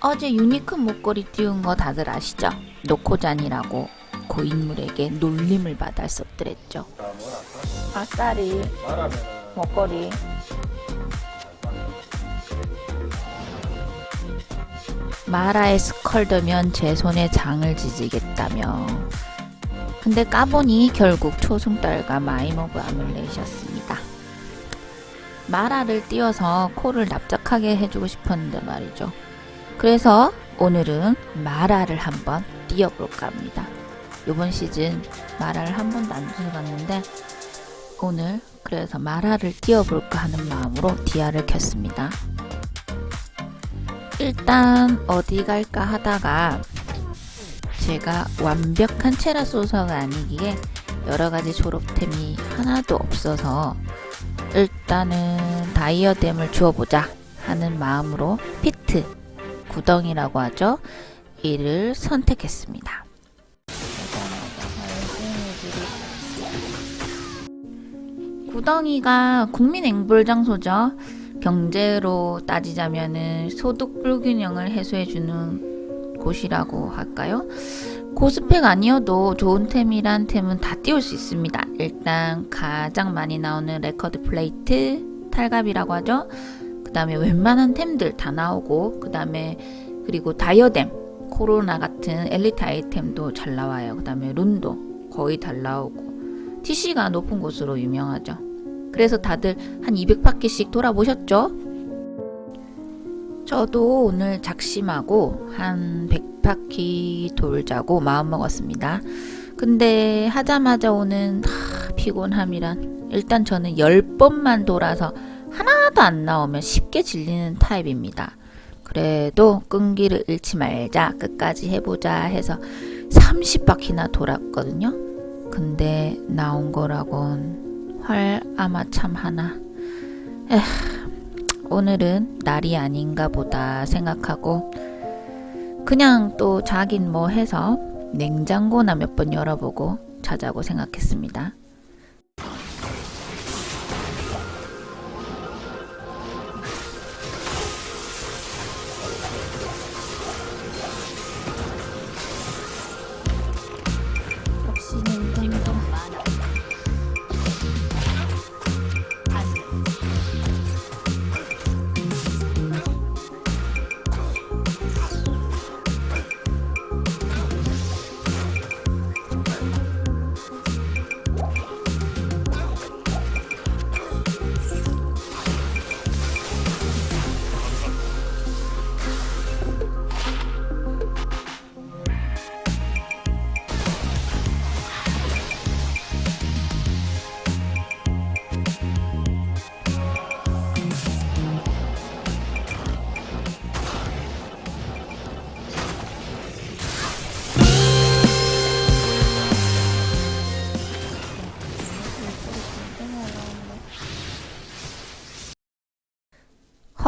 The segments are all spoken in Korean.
어제 유니크 목걸이 띄운 거 다들 아시죠? 노코잔이라고 고인물에게 놀림을 받았었더랬죠. 아싸리 목걸이 마라에 스컬더면 제 손에 장을 지지겠다며 근데 까보니 결국 초승달과 마이모브 아뮬렛이었습니다. 마라를 띄워서 코를 납작하게 해주고 싶었는데 말이죠. 그래서 오늘은 마라를 한번 띄워볼까 합니다. 이번 시즌 마라를 한 번도 안 띄워봤는데 오늘 그래서 마라를 띄워볼까 하는 마음으로 디아를 켰습니다. 일단 어디 갈까 하다가 제가 완벽한 체라 소서가 아니기에 여러 가지 졸업템이 하나도 없어서 일단은 다이어댐을 주워보자 하는 마음으로 피트 구덩이라고 하죠. 이를 선택했습니다. 구덩이가 국민 앵벌 장소죠. 경제로 따지자면은 소득 불균형을 해소해주는 곳이라고 할까요? 고스펙 아니어도 좋은 템이란 템은 다 띄울 수 있습니다. 일단 가장 많이 나오는 레커드 플레이트, 탈갑이라고 하죠. 그 다음에 웬만한 템들 다 나오고, 그 다음에 그리고 다이어뎀, 코로나 같은 엘리트 아이템도 잘 나와요. 그 다음에 룬도 거의 잘 나오고, TC가 높은 곳으로 유명하죠. 그래서 다들 한 200바퀴씩 돌아보셨죠? 저도 오늘 작심하고 한 100바퀴 돌자고 마음먹었습니다. 근데 하자마자 오는 하, 피곤함이란 일단 저는 10번만 돌아서 하나도 안 나오면 쉽게 질리는 타입입니다. 그래도 끈기를 잃지 말자 끝까지 해보자 해서 30바퀴나 돌았거든요. 근데 나온 거라곤 활 아마 참 하나. 에휴, 오늘은 날이 아닌가 보다 생각하고 그냥 또 자긴 뭐 해서 냉장고나 몇 번 열어보고 자자고 생각했습니다.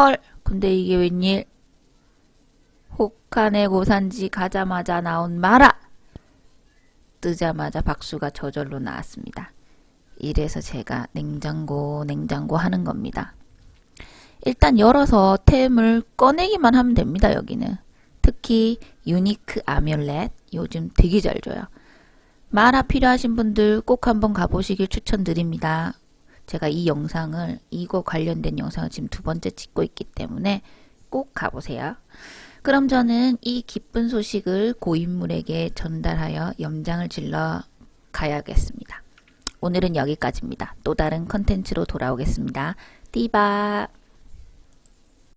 헐, 근데 이게 웬일? 혹한의 고산지 가자마자 나온 마라! 뜨자마자 박수가 저절로 나왔습니다. 이래서 제가 냉장고, 냉장고 하는 겁니다. 일단 열어서 템을 꺼내기만 하면 됩니다, 여기는. 특히 유니크 아뮬렛 요즘 되게 잘 줘요. 마라 필요하신 분들 꼭 한번 가보시길 추천드립니다. 제가 이 영상을 이거 관련된 영상을 지금 두 번째 찍고 있기 때문에 꼭 가보세요. 그럼 저는 이 기쁜 소식을 고인물에게 전달하여 염장을 질러 가야겠습니다. 오늘은 여기까지입니다. 또 다른 컨텐츠로 돌아오겠습니다. 띠바